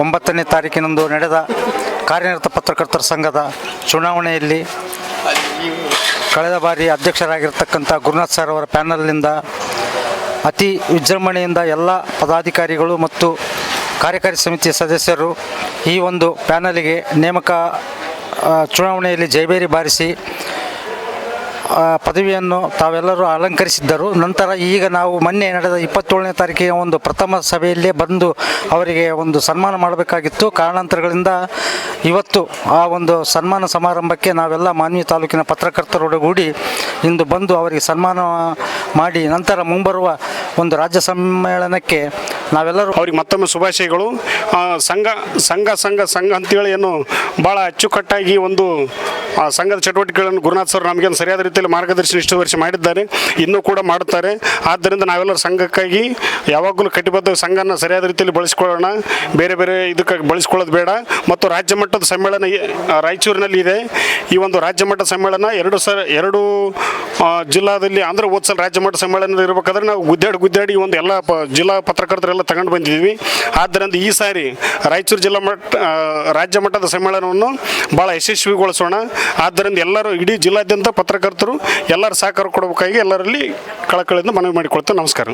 ಒಂಬತ್ತನೇ ತಾರೀಕಿನಂದು ನಡೆದ ಕಾರ್ಯನಿರತ ಪತ್ರಕರ್ತರ ಸಂಘದ ಚುನಾವಣೆಯಲ್ಲಿ ಕಳೆದ ಬಾರಿ ಅಧ್ಯಕ್ಷರಾಗಿರ್ತಕ್ಕಂಥ ಗುರುನಾಥ್ ಸರ್ ಅವರ ಪ್ಯಾನಲ್ನಿಂದ ಅತಿ ವಿಜೃಂಭಣೆಯಿಂದ ಎಲ್ಲ ಪದಾಧಿಕಾರಿಗಳು ಮತ್ತು ಕಾರ್ಯಕಾರಿ ಸಮಿತಿಯ ಸದಸ್ಯರು ಈ ಒಂದು ಪ್ಯಾನಲಿಗೆ ನೇಮಕ ಚುನಾವಣೆಯಲ್ಲಿ ಜೈಬೇರಿ ಬಾರಿಸಿ ಪದವಿಯನ್ನು ತಾವೆಲ್ಲರೂ ಅಲಂಕರಿಸಿದ್ದರು. ನಂತರ ಈಗ ನಾವು ಮೊನ್ನೆ ನಡೆದ ಇಪ್ಪತ್ತೇಳನೇ ತಾರೀಕಿನ ಒಂದು ಪ್ರಥಮ ಸಭೆಯಲ್ಲೇ ಬಂದು ಅವರಿಗೆ ಒಂದು ಸನ್ಮಾನ ಮಾಡಬೇಕಾಗಿತ್ತು. ಕಾರಣಾಂತರಗಳಿಂದ ಇವತ್ತು ಆ ಒಂದು ಸನ್ಮಾನ ಸಮಾರಂಭಕ್ಕೆ ನಾವೆಲ್ಲ ಮಾನ್ವಿ ತಾಲೂಕಿನ ಪತ್ರಕರ್ತರೊಡಗೂಡಿ ಇಂದು ಬಂದು ಅವರಿಗೆ ಸನ್ಮಾನ ಮಾಡಿ ನಂತರ ಮುಂಬರುವ ಒಂದು ರಾಜ್ಯ ಸಮ್ಮೇಳನಕ್ಕೆ ನಾವೆಲ್ಲರೂ ಅವ್ರಿಗೆ ಮತ್ತೊಮ್ಮೆ ಶುಭಾಶಯಗಳು. ಸಂಘ ಸಂಘ ಸಂಘ ಸಂಘ ಅಂತೇಳಿ ಏನು ಭಾಳ ಅಚ್ಚುಕಟ್ಟಾಗಿ ಒಂದು ಆ, ಸಂಘದ ಚಟುವಟಿಕೆಗಳನ್ನು ಗುರುನಾಥ್ ಸರ್ ನಮಗೇನು ಸರಿಯಾದ ರೀತಿಯಲ್ಲಿ ಮಾರ್ಗದರ್ಶನ ಇಷ್ಟು ವರ್ಷ ಮಾಡಿದ್ದಾರೆ. ಇನ್ನೂ ಕೂಡ ಮಾಡುತ್ತಾರೆ. ಆದ್ದರಿಂದ ನಾವೆಲ್ಲರೂ ಸಂಘಕ್ಕಾಗಿ ಯಾವಾಗಲೂ ಕಟಿಬದ್ಧ ಸಂಘನ ಸರಿಯಾದ ರೀತಿಯಲ್ಲಿ ಬಳಸ್ಕೊಳ್ಳೋಣ. ಬೇರೆ ಬೇರೆ ಇದಕ್ಕಾಗಿ ಬಳಸ್ಕೊಳ್ಳೋದು ಬೇಡ. ಮತ್ತು ರಾಜ್ಯ ಮಟ್ಟದ ಸಮ್ಮೇಳನ ರಾಯಚೂರಿನಲ್ಲಿ ಇದೆ. ಈ ಒಂದು ರಾಜ್ಯ ಮಟ್ಟದ ಸಮ್ಮೇಳನ ಎರಡು ಸರ್ ಎರಡು ಜಿಲ್ಲಾದಲ್ಲಿ ಆಂಧ್ರ ಓದ್ಸಲ್ ಸಲ ರಾಜ್ಯ ಮಟ್ಟ ಸಮ್ಮೇಳನ ಇರಬೇಕಾದ್ರೆ ನಾವು ಗುದ್ದಾಡಿ ಗುದ್ದಾಡಿ ಒಂದು ಎಲ್ಲ ಪ, ಜಿಲ್ಲಾ ಪತ್ರಕರ್ತರೆಲ್ಲ ತಗೊಂಡು ಬಂದಿದ್ದೀವಿ ಆದ್ದರಿಂದ ಈ ಸಾರಿ ರಾಯಚೂರು ಜಿಲ್ಲಾ ಮಟ್ಟ ರಾಜ್ಯ ಮಟ್ಟದ ಸಮ್ಮೇಳನವನ್ನು ಭಾಳ ಯಶಸ್ವಿಗೊಳಿಸೋಣ. ಆದ್ದರಿಂದ ಎಲ್ಲರೂ ಇಡೀ ಜಿಲ್ಲಾದ್ಯಂತ ಪತ್ರಕರ್ತರು ಎಲ್ಲರೂ ಸಹಕಾರ ಕೊಡಬೇಕಾಗಿ ಎಲ್ಲರಲ್ಲಿ ಕಳಕಳಿಯಿಂದ ಮನವಿ ಮಾಡಿಕೊಳ್ತೇವೆ ನಮಸ್ಕಾರ.